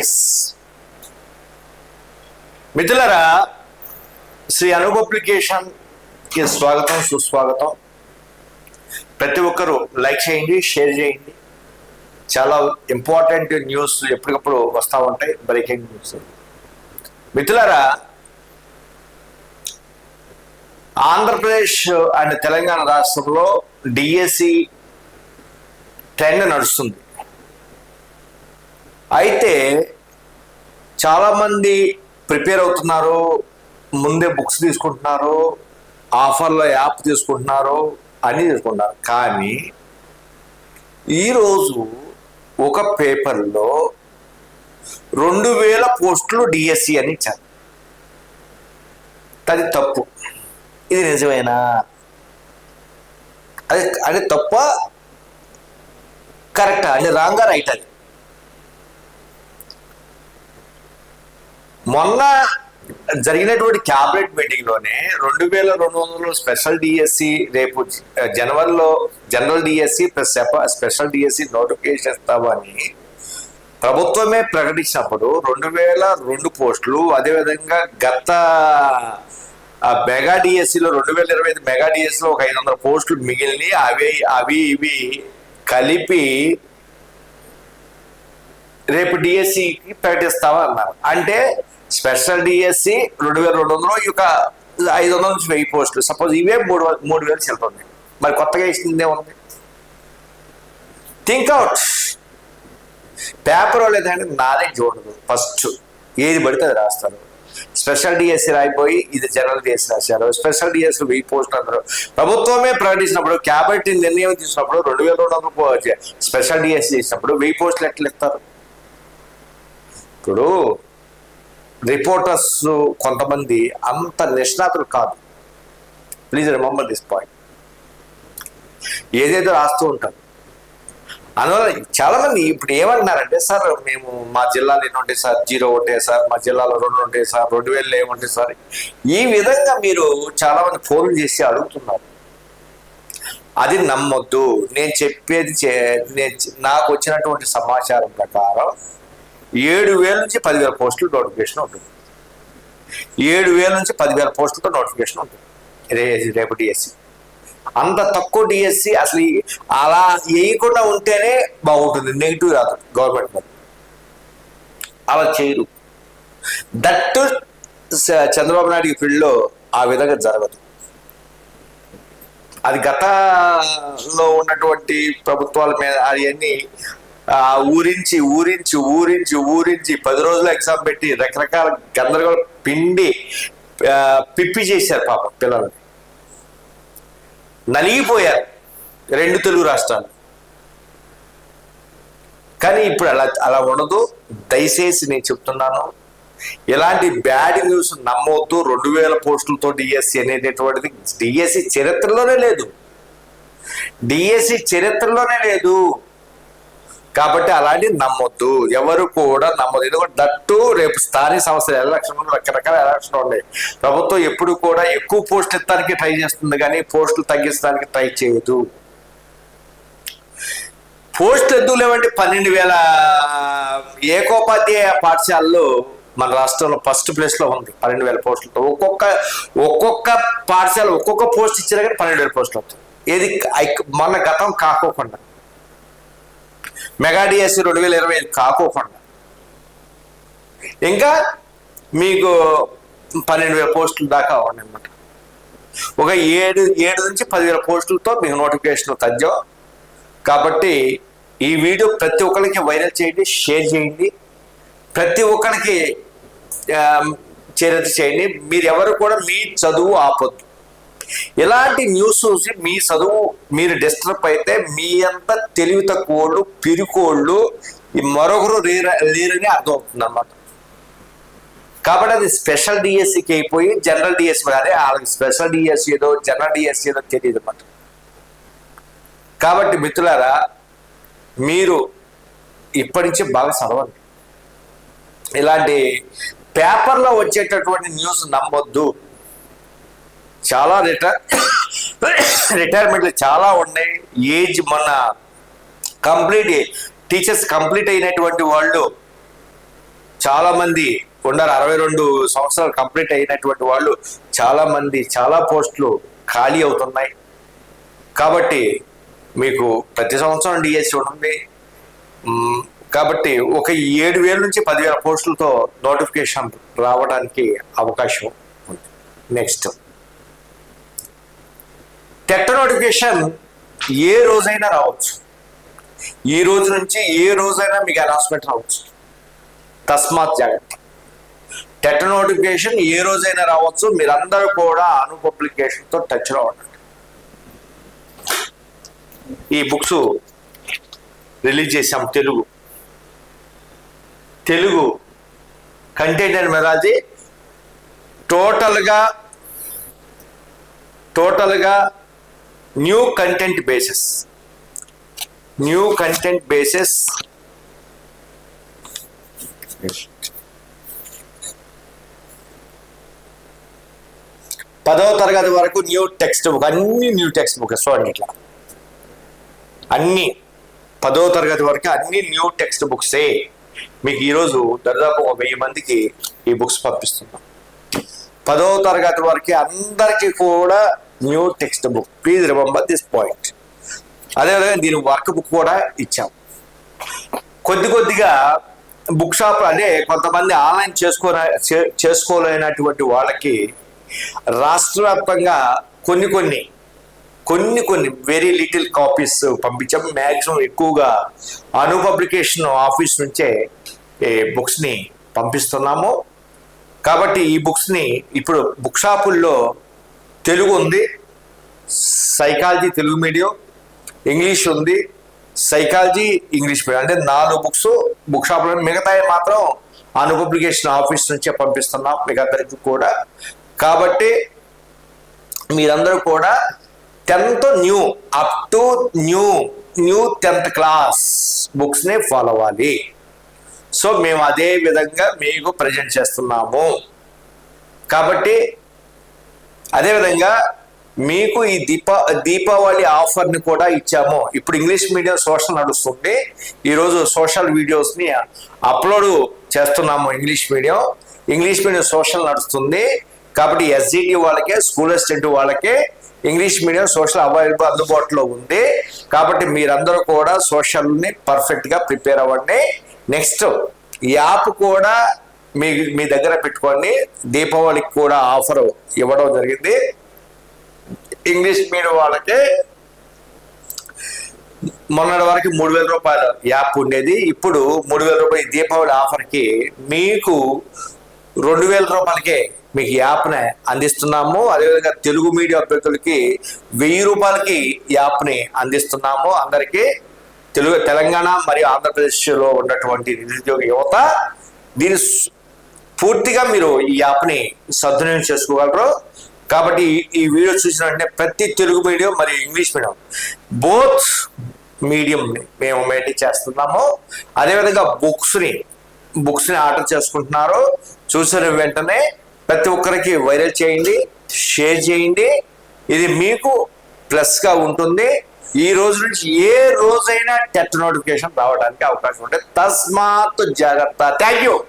Nice మిథులరా Shri అనుభ అప్లికేషన్కి స్వాగతం సుస్వాగతం. ప్రతి ఒక్కరూ లైక్ చేయండి షేర్ చేయండి. చాలా ఇంపార్టెంట్ న్యూస్ ఎప్పటికప్పుడు వస్తూ ఉంటాయి బ్రేకింగ్ న్యూస్. మిథులరా ఆంధ్రప్రదేశ్ అండ్ తెలంగాణ రాష్ట్రంలో డిఎస్సి ట్రెండ్ నడుస్తుంది. అయితే చాలామంది ప్రిపేర్ అవుతున్నారు ముందే బుక్స్ తీసుకుంటున్నారు ఆఫర్లో యాప్ తీసుకుంటున్నారు అన్నీ తీసుకుంటున్నారు. కానీ ఈరోజు ఒక పేపర్లో రెండు వేల పోస్టులు డిఎస్సి అని ఇచ్చారు. అది తప్పు. ఇది నిజమేనా? అది అది తప్ప కరెక్టా? అది రాంగా రైట్ అది. మొన్న జరిగినటువంటి క్యాబినెట్ మీటింగ్లోనే రెండు వేల రెండు వందలు స్పెషల్ డిఎస్సి రేపు జనవరిలో general DSC plus special DSC notification ఇస్తామని ప్రభుత్వమే ప్రకటించినప్పుడు రెండు వేల రెండు పోస్టులు అదేవిధంగా గత మెగా డిఎస్సిలో రెండు వేల ఇరవై ఐదు మెగా డిఎస్సిలో ఒక ఐదు వందల పోస్టులు మిగిలిన అవి అవి ఇవి కలిపి రేపు డిఎస్సికి ప్రకటిస్తావా అన్నారు అంటే స్పెషల్ డిఎస్సి రెండు వేల రెండు వందలు ఈ యొక్క ఐదు వందల నుంచి వెయ్యి పోస్టులు. సపోజ్ ఇవే మూడు మూడు వేలు చెల్లుతుంది. మరి కొత్తగా ఇస్తుంది ఉంది థింక్ అవుట్ పేపర్ లేదంటే నాలెడ్జ్ ఉండదు. ఫస్ట్ ఏది పడితే అది రాస్తారు. స్పెషల్ డిఎస్సి రాయిపోయి ఇది జనరల్ డిఎస్సి రాశారు. స్పెషల్ డిఎస్సి వెయ్యి పోస్ట్ అందరు. ప్రభుత్వమే ప్రకటించినప్పుడు క్యాబినెట్ నిర్ణయం తీసుకున్నప్పుడు రెండు వేల రెండు వందలు స్పెషల్ డిఎస్సి చేసినప్పుడు వెయ్యి పోస్టులు ఎట్లా ఇస్తారు? ఇప్పుడు రిపోర్టర్స్ కొంతమంది అంత నిష్ణాతులు కాదు. ప్లీజ్ రిమంబర్ దిస్ పాయింట్ ఏదేదో రాస్తూ ఉంటారు. అందువల్ల చాలా మంది ఇప్పుడు ఏమంటున్నారంటే సార్ మేము మా జిల్లాలో ఎన్ని ఉంటాయి సార్? జీరో ఉంటాయి సార్? మా జిల్లాలో రెండు ఉంటాయి సార్? రెండు వేలు ఏముంటాయి సార్? ఈ విధంగా మీరు చాలా మంది ఫోన్లు చేసి అడుగుతున్నారు. అది నమ్మొద్దు. నేను చెప్పేది చే నేను నాకు వచ్చినటువంటి సమాచారం ప్రకారం ఏడు వేల నుంచి పదివేల పోస్టులు నోటిఫికేషన్ ఉంటుంది. ఏడు వేల నుంచి పదివేల పోస్టులతో నోటిఫికేషన్ ఉంటుంది. రే రేపు డిఎస్సి అంత తక్కువ డిఎస్సి అసలు అలా వేయకుండా ఉంటేనే బాగుంటుంది. నెగిటివ్ రాదు గవర్నమెంట్ మీద. అలా చేయరు. దట్ చంద్రబాబు నాయుడు ఫీల్డ్లో ఆ విధంగా జరగదు. అది గతంలో ఉన్నటువంటి ప్రభుత్వాల మీద అవన్నీ ఊరించి ఊరించి ఊరించి ఊరించి పది రోజులు ఎగ్జామ్ పెట్టి రకరకాల గందరగోళ పిండి పిప్పి చేశారు పాప పిల్లలని నలిగిపోయారు రెండు తెలుగు రాష్ట్రాలు. కానీ ఇప్పుడు అలా అలా ఉండదు. దయచేసి నేను చెప్తున్నాను ఇలాంటి బ్యాడ్ న్యూస్ నమ్మవద్దు రెండు వేల పోస్టులతో డిఎస్సి అనేటటువంటిది డిఎస్సి చరిత్రలోనే లేదు. డిఎస్సి చరిత్రలోనే లేదు. కాబట్టి అలాంటివి నమ్మొద్దు. ఎవరు కూడా నమ్మదు ఎందుకంటే దట్టు రేపు స్థానిక సంస్థల ఎలక్షన్ రకరకాల ఎలక్షన్ ఉన్నాయి. ప్రభుత్వం ఎప్పుడు కూడా ఎక్కువ పోస్టులు ఇస్తానికి ట్రై చేస్తుంది కానీ పోస్టులు తగ్గించడానికి ట్రై చేయదు. పోస్ట్ ఎందుకు లేవండి పన్నెండు వేల ఏకోపాధ్యాయ పాఠశాలలో మన రాష్ట్రంలో ఫస్ట్ ప్లేస్లో ఉంది పన్నెండు వేల పోస్టులతో ఒక్కొక్క ఒక్కొక్క పాఠశాల ఒక్కొక్క పోస్ట్ ఇచ్చినా కానీ పన్నెండు వేల పోస్టులు అవుతాయి ఏది ఐ- మన గతం కాకోకుండా. మెగా రెండు వేల ఇరవై ఐదు కాకోకుండా ఇంకా మీకు పన్నెండు వేల పోస్టులు దాకా ఉన్నాయి అనమాట ఒక ఏడు ఏడు నుంచి పదివేల పోస్టులతో మీకు నోటిఫికేషన్ తథ్యం కాబట్టి ఈ వీడియో ప్రతి ఒక్కరికి వైరల్ చేయండి షేర్ చేయండి. ప్రతి ఒక్కరికి చేరత చేయండి. మీరు ఎవరు కూడా మీ చదువు ఆపొద్దు. ఇలాంటి న్యూస్ చూసి మీ చదువు మీరు డిస్టర్బ్ అయితే మీ అంత తెలివి తక్కువళ్ళు పిరికోళ్ళు మరొకరు లేర లేరని అర్థం అవుతుంది అన్నమాట. కాబట్టి అది స్పెషల్ డిఎస్సికి అయిపోయి జనరల్ డిఎస్సి కానీ వాళ్ళకి స్పెషల్ డిఎస్సి ఏదో జనరల్ డిఎస్సి ఏదో తెలియదు అన్నమాట. కాబట్టి మిత్రులారా మీరు ఇప్పటి నుంచి బాగా చదవండి. ఇలాంటి పేపర్లో వచ్చేటటువంటి న్యూస్ నమ్మొద్దు. చాలా రిటైర్ రిటైర్మెంట్లు చాలా ఉన్నాయి. ఏజ్ మొన్న కంప్లీట్ టీచర్స్ కంప్లీట్ అయినటువంటి వాళ్ళు చాలామంది ఉన్నారు అరవై రెండు సంవత్సరాలు కంప్లీట్ అయినటువంటి వాళ్ళు చాలామంది చాలా పోస్టులు ఖాళీ అవుతున్నాయి. కాబట్టి మీకు ప్రతి సంవత్సరం డిఎస్సి ఉంటుంది. కాబట్టి ఒక ఏడు వేల నుంచి పదివేల పోస్టులతో నోటిఫికేషన్ రావడానికి అవకాశం ఉంది. నెక్స్ట్ టెట్ నోటిఫికేషన్ ఏ రోజైనా రావచ్చు. ఈ రోజు నుంచి ఏ రోజైనా మీకు అనౌన్స్మెంట్ రావచ్చు. తస్మాత్ జాగ్రత్త. టెట్ నోటిఫికేషన్ ఏ రోజైనా రావచ్చు. మీరందరూ కూడా అను పబ్లికేషన్తో టచ్లో ఉండండి. ఈ బుక్స్ రిలీజ్ చేశాం తెలుగు. తెలుగు కంటెంట్ అండ్ మెరాజీ టోటల్గా టోటల్గా new content basis. New content basis. పదవ తరగతి వరకు న్యూ టెక్స్ట్ బుక్ అన్ని న్యూ టెక్స్ట్ బుక్ చూడండి ఇట్లా. అన్ని పదవ తరగతి వరకు అన్ని న్యూ టెక్స్ట్ బుక్సే. మీకు ఈరోజు దాదాపు ఒక వెయ్యి మందికి ఈ బుక్స్ పంపిస్తున్నాం. పదవ తరగతి వరకు అందరికీ కూడా new text book please remember this point అదేవిధంగా దీని వర్క్ బుక్ కూడా ఇచ్చాం. కొద్ది కొద్దిగా బుక్ షాప్ అంటే కొంతమంది ఆన్లైన్ చేసుకో చేసుకోలేనటువంటి వాళ్ళకి రాష్ట్ర వ్యాప్తంగా కొన్ని కొన్ని కొన్ని కొన్ని వెరీ లిటిల్ కాపీస్ పంపించాం. మ్యాక్సిమం ఎక్కువగా అను పబ్లికేషన్ ఆఫీస్ నుంచే ఈ బుక్స్ని పంపిస్తున్నాము. కాబట్టి ఈ బుక్స్ని ఇప్పుడు బుక్ షాపుల్లో తెలుగు ఉంది సైకాలజీ తెలుగు మీడియం ఇంగ్లీష్ ఉంది సైకాలజీ ఇంగ్లీష్ మీడియం అంటే నాలుగు బుక్స్ బుక్ షాప్లో మిగతాయి మాత్రం అను పబ్లికేషన్ ఆఫీస్ నుంచే పంపిస్తున్నాం మీకు అందరికీ కూడా. కాబట్టి మీరందరూ కూడా tenth new up to new new tenth class బుక్స్ని follow అవ్వాలి. సో మేము అదే విధంగా మీకు ప్రజెంట్ చేస్తున్నాము. కాబట్టి అదేవిధంగా మీకు ఈ దీపా దీపావళి ఆఫర్ని కూడా ఇచ్చాము. ఇప్పుడు ఇంగ్లీష్ మీడియం సోషల్ నడుస్తుంటే ఈరోజు సోషల్ వీడియోస్ని అప్లోడ్ చేస్తున్నాము English medium. English medium social నడుస్తుంది. కాబట్టి ఎస్జిటి వాళ్ళకే స్కూల్ అసిస్టెంట్ వాళ్ళకే ఇంగ్లీష్ మీడియం సోషల్ అవైలబుల్ అందుబాటులో ఉంది. కాబట్టి మీరందరూ కూడా సోషల్ని పర్ఫెక్ట్గా ప్రిపేర్ అవ్వండి. నెక్స్ట్ యాప్ కూడా మీ మీ దగ్గర పెట్టుకోండి దీపావళికి కూడా ఆఫర్ ఇవ్వడం జరిగింది. ఇంగ్లీష్ మీడియం వాళ్ళకి మొన్నటి వరకు మూడు వేల రూపాయల యాప్ ఉండేది. ఇప్పుడు మూడు వేల రూపాయల దీపావళి ఆఫర్కి మీకు రెండు వేల రూపాయలకే మీకు యాప్ని అందిస్తున్నాము. అదేవిధంగా తెలుగు మీడియా అభ్యర్థులకి వెయ్యి రూపాయలకి యాప్ని అందిస్తున్నాము. అందరికీ తెలుగు తెలంగాణ మరియు ఆంధ్రప్రదేశ్లో ఉన్నటువంటి నిరుద్యోగ యువత దీని పూర్తిగా మీరు ఈ యాప్ని సద్వినియోగం చేసుకోగలరు. కాబట్టి ఈ- వీడియో చూసిన వెంటనే ప్రతి తెలుగు మీడియం మరియు ఇంగ్లీష్ మీడియం బోత్ మీడియంని మేము మెయింటైన్ చేస్తున్నాము. అదేవిధంగా బుక్స్ని బుక్స్ని ఆర్డర్ చేసుకుంటున్నారు. చూసిన వెంటనే ప్రతి ఒక్కరికి వైరల్ చేయండి షేర్ చేయండి. ఇది మీకు ప్లస్గా ఉంటుంది. ఈ రోజు నుంచి ఏ రోజైనా టెట్ నోటిఫికేషన్ రావడానికి అవకాశం ఉంటుంది తస్మాత్ జాగ్రత్త. Thank you.